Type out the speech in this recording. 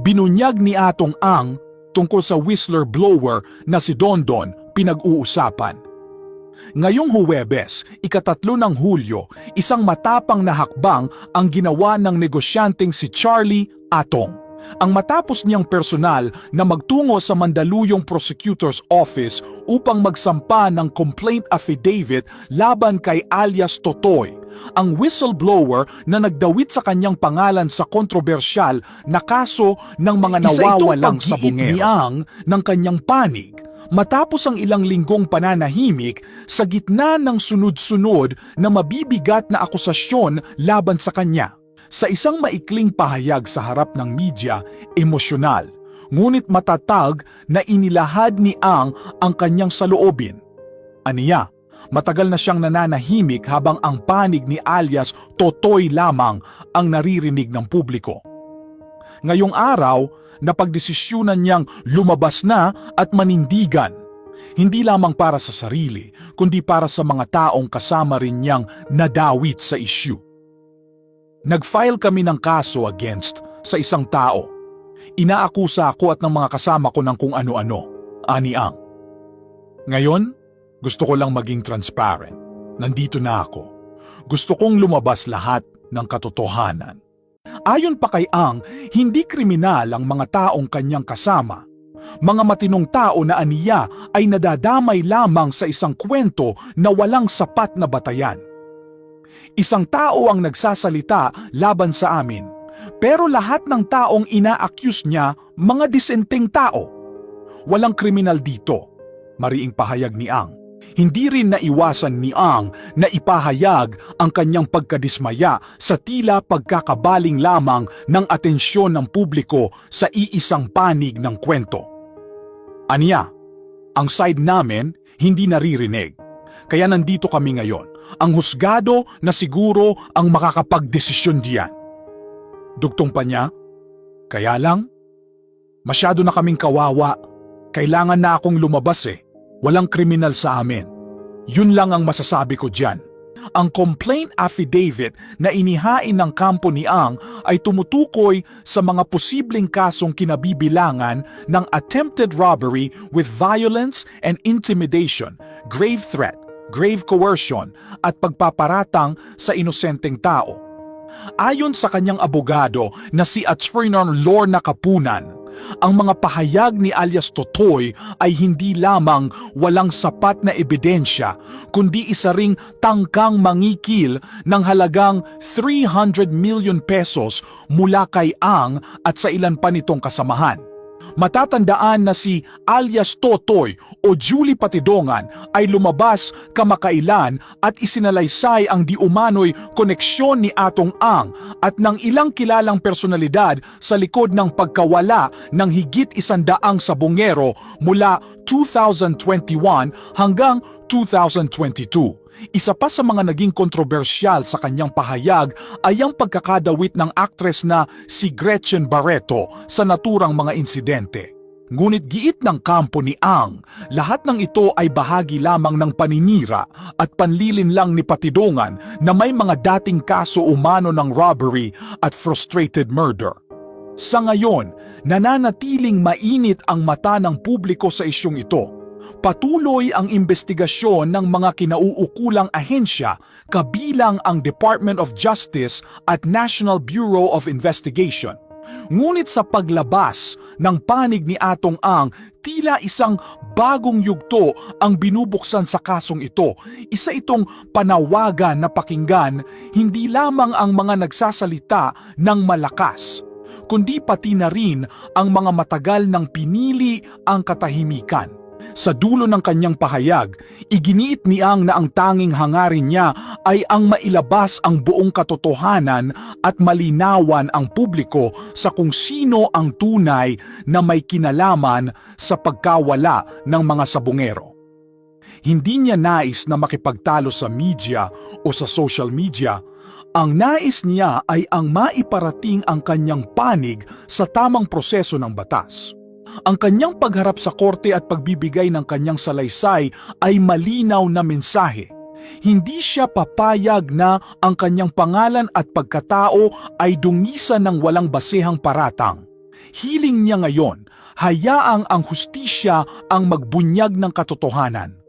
Binunyag ni Atong Ang tungkol sa whistler blower na si Dondon pinag-uusapan. Ngayong Huwebes, ikatatlo ng Hulyo, isang matapang na hakbang ang ginawa ng negosyanteng si Charlie Atong. Ang matapos niyang personal na magtungo sa Mandaluyong Prosecutor's Office upang magsampa ng complaint affidavit laban kay alias Totoy, ang whistleblower na nagdawit sa kanyang pangalan sa kontrobersyal na kaso ng mga nawawalang sa bungero ng kanyang panig matapos ang ilang linggong pananahimik sa gitna ng sunod-sunod na mabibigat na akusasyon laban sa kanya. Sa isang maikling pahayag sa harap ng media, emosyonal, ngunit matatag na inilahad ni Ang ang kanyang saloobin. Aniya, matagal na siyang nananahimik habang ang panig ni alias Totoy lamang ang naririnig ng publiko. Ngayong araw, napagdesisyunan niyang lumabas na at manindigan. Hindi lamang para sa sarili, kundi para sa mga taong kasama rin niyang nadawit sa issue. Nag-file kami ng kaso against sa isang tao. Inaakusa ako at ng mga kasama ko ng kung ano-ano, ani ang. Ngayon, gusto ko lang maging transparent. Nandito na ako. Gusto kong lumabas lahat ng katotohanan. Ayon pa kay Ang, hindi kriminal ang mga taong kanyang kasama. Mga matinong tao na aniya ay nadadamay lamang sa isang kwento na walang sapat na batayan. Isang tao ang nagsasalita laban sa amin. Pero lahat ng taong ina-accuse niya, mga disenteng tao. Walang kriminal dito, mariing pahayag ni Ang. Hindi rin naiwasan ni Ang na ipahayag ang kanyang pagkadismaya sa tila pagkakabaling lamang ng atensyon ng publiko sa iisang panig ng kwento. Aniya, ang side namin hindi naririnig. Kaya nandito kami ngayon, ang husgado na siguro ang makakapagdesisyon diyan. Dugtong pa niya, kaya lang, masyado na kaming kawawa, kailangan na akong lumabas eh, walang kriminal sa amin. Yun lang ang masasabi ko diyan. Ang complaint affidavit na inihain ng kampo ni Ang ay tumutukoy sa mga posibleng kasong kinabibilangan ng attempted robbery with violence and intimidation, grave threat, grave coercion at pagpaparatang sa inosenteng tao. Ayon sa kanyang abogado na si Attorney Lorna Kapunan, ang mga pahayag ni alias Totoy ay hindi lamang walang sapat na ebidensya, kundi isa ring tangkang mangikil ng halagang 300 million pesos mula kay Ang at sa ilan pa nitong kasamahan. Matatandaan na si alias Totoy o Julie Patidongan ay lumabas kamakailan at isinalaysay ang di umano'y koneksyon ni Atong Ang at ng ilang kilalang personalidad sa likod ng pagkawala ng higit isandaang sabongero mula 2021 hanggang 2022. Isa pa sa mga naging kontrobersyal sa kanyang pahayag ay ang pagkakadawit ng aktres na si Gretchen Barreto sa naturang mga insidente. Ngunit giit ng kampo ni Ang, lahat ng ito ay bahagi lamang ng paninira at panlilin lang ni Patidongan na may mga dating kaso umano ng robbery at frustrated murder. Sa ngayon, nananatiling mainit ang mata ng publiko sa isyong ito Patuloy ang investigasyon ng mga kinauukulang ahensya kabilang ang Department of Justice at National Bureau of Investigation. Ngunit sa paglabas ng panig ni Atong Ang, tila isang bagong yugto ang binubuksan sa kasong ito. Isa itong panawagan na pakinggan hindi lamang ang mga nagsasalita ng malakas, kundi pati na rin ang mga matagal nang pinili ang katahimikan. Sa dulo ng kanyang pahayag, iginiit ni Ang na ang tanging hangarin niya ay ang mailabas ang buong katotohanan at malinawan ang publiko sa kung sino ang tunay na may kinalaman sa pagkawala ng mga sabungero. Hindi niya nais na makipagtalo sa media o sa social media. Ang nais niya ay ang maiparating ang kanyang panig sa tamang proseso ng batas. Ang kanyang pagharap sa korte at pagbibigay ng kanyang salaysay ay malinaw na mensahe. Hindi siya papayag na ang kanyang pangalan at pagkatao ay dungisan ng walang basehang paratang. Hiling niya ngayon, hayaang ang hustisya ang magbunyag ng katotohanan.